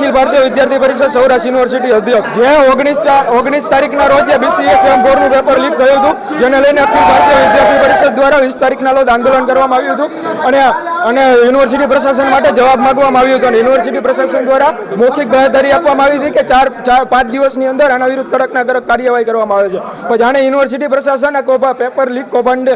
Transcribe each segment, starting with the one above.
અખિલ ભારતીય વિદ્યાર્થી પરિષદ સૌરાષ્ટ્ર યુનિવર્સિટી અધ્યક્ષ. જે ઓગણીસ ઓગણીસ તારીખના રોજ બીસીએ સેમ ફોરનું પેપર લીક થયું હતું, જેને લઈને અખિલ ભારતીય વિદ્યાર્થી પરિષદ દ્વારા વીસ તારીખના રોજ આંદોલન કરવામાં આવ્યું હતું અને અને યુનિવર્સિટી પ્રશાસન માટે જવાબ માંગવામાં આવ્યો હતો. અને યુનિવર્સિટી પ્રશાસન દ્વારા મૌખિક બાહેધરી આપવામાં આવી હતી કે ચાર ચાર પાંચ દિવસની અંદર આના વિરુદ્ધ કડકના કડક કાર્યવાહી કરવામાં આવે છે. પણ જાણે યુનિવર્સિટી પ્રશાસન કોભા પેપર લીક કૌભાંડ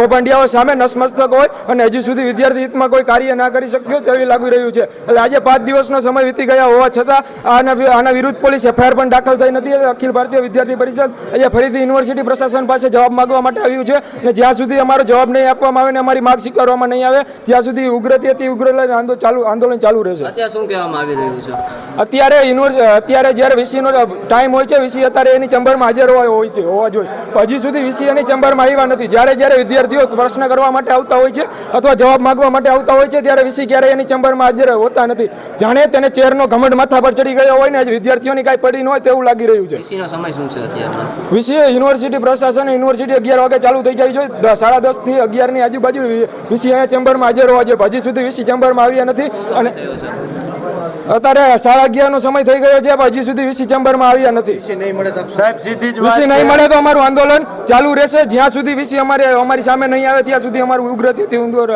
કૌભાંડિયાઓ સામે નસમસ્તક હોય અને હજી સુધી વિદ્યાર્થી હિતમાં કોઈ કાર્ય ના કરી શક્યો તેવી લાગી રહ્યું છે. એટલે આજે પાંચ દિવસનો સમય વીતી ગયા હોવા છતાં આના આના વિરુદ્ધ પોલીસ એફઆઈઆર પણ દાખલ થઈ નથી. અખિલ ભારતીય વિદ્યાર્થી પરિષદ અહીંયા ફરીથી યુનિવર્સિટી પ્રશાસન પાસે જવાબ માગવા માટે આવ્યું છે અને જ્યાં સુધી અમારો જવાબ નહીં આપવામાં આવે ને અમારી માગ સ્વીકારવામાં નહીં આવે ત્યાં સુધી ઉગ્રતી હતી ઉગ્ર આંદોલન ચાલુ આંદોલન ચાલુ રહેશે. અત્યારે શું કહેવામાં આવી રહ્યું છે? અત્યારે યુનિવર્સિટી અત્યારે જ્યારે વીસીનો ટાઈમ હોય છે વીસી અત્યારે એની ચેમ્બરમાં હાજર હોય હોય છે હોવા જોઈએ. હજી સુધી વીસી એની ચેમ્બરમાં આવ્યા નથી. જ્યારે જ્યારે વિદ્યાર્થીઓ પ્રશ્ન કરવા માટે આવતા હોય છે અથવા જવાબ માગવા માટે આવતા હોય છે ત્યારે વીસી ક્યારેય એની ચેમ્બરમાં હાજર હોતા નથી. જાણે તેને ચેરનો ઘમંડ માથા પર ચડી ગયો હોય ને આજે વિદ્યાર્થીઓની કાંઈ પડી ન હોય તેવું લાગી રહ્યું છે. વીસીનો સમય શું છે અત્યારે વિષય યુનિવર્સિટી પ્રશાસન યુનિવર્સિટી અગિયાર વાગે ચાલુ થઈ જાય છે. સાડા દસથી અગિયારની આજુબાજુ વિસી અહીંયા ચેમ્બરમાં હાજર હોવા જોઈએ હજી સુધી વિસી ચેમ્બરમાં આવ્યા નથી. અને અત્યારે સાડા અગિયાર નો સમય થઈ ગયો છે પણ હજી સુધી વીસી ચેમ્બરમાં આવ્યા નથી. વિસી નહીં મળે તો અમારું આંદોલન ચાલુ રહેશે. જ્યાં સુધી વિષય અમારે અમારી સામે નહીં આવે ત્યાં સુધી અમારું ઉગ્રથી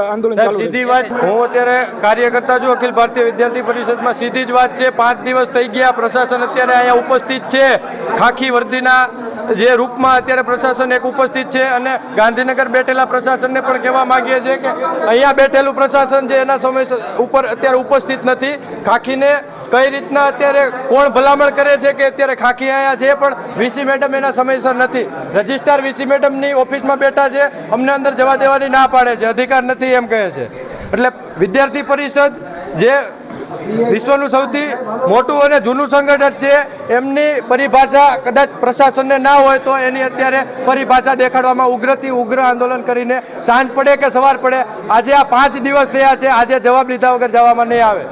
આંદોલન ચાલુ સીધી વાત હું અત્યારે કાર્યકર્તા છું અખિલ ભારતીય વિદ્યાર્થી પરિષદમાં. સીધી જ વાત છે પાંચ દિવસ થઈ ગયા પ્રશાસન અત્યારે અહીંયા ઉપસ્થિત છે. ખાખી વર્દીના જે રૂપમાં અત્યારે પ્રશાસન એક ઉપસ્થિત છે અને ગાંધીનગર બેઠેલા પ્રશાસનને પણ કહેવા માંગીએ છીએ કે અહીંયા બેઠેલું પ્રશાસન જે એના સમય ઉપર અત્યારે ઉપસ્થિત નથી. ખાખીને કઈ રીતના અત્યારે કોણ ભલામણ કરે છે કે અત્યારે ખાખી આયા છે પણ વીસી મેડમ એના સમયસર નથી. રજિસ્ટ્રાર વીસી મેડમની ઓફિસમાં બેઠા છે, અમને અંદર જવા દેવાની ના પાડે છે, અધિકાર નથી એમ કહે છે. એટલે વિદ્યાર્થી પરિષદ જે વિશ્વનું સૌથી મોટું અને જૂનું સંગઠન છે, એમની પરિભાષા કદાચ પ્રશાસનને ના હોય તો એની અત્યારે પરિભાષા દેખાડવામાં ઉગ્રથી ઉગ્ર આંદોલન કરીને સાંજ પડે કે સવાર પડે, આજે આ પાંચ દિવસ થયા છે, આજે જવાબ લીધા વગર જવામાં નહીં આવે.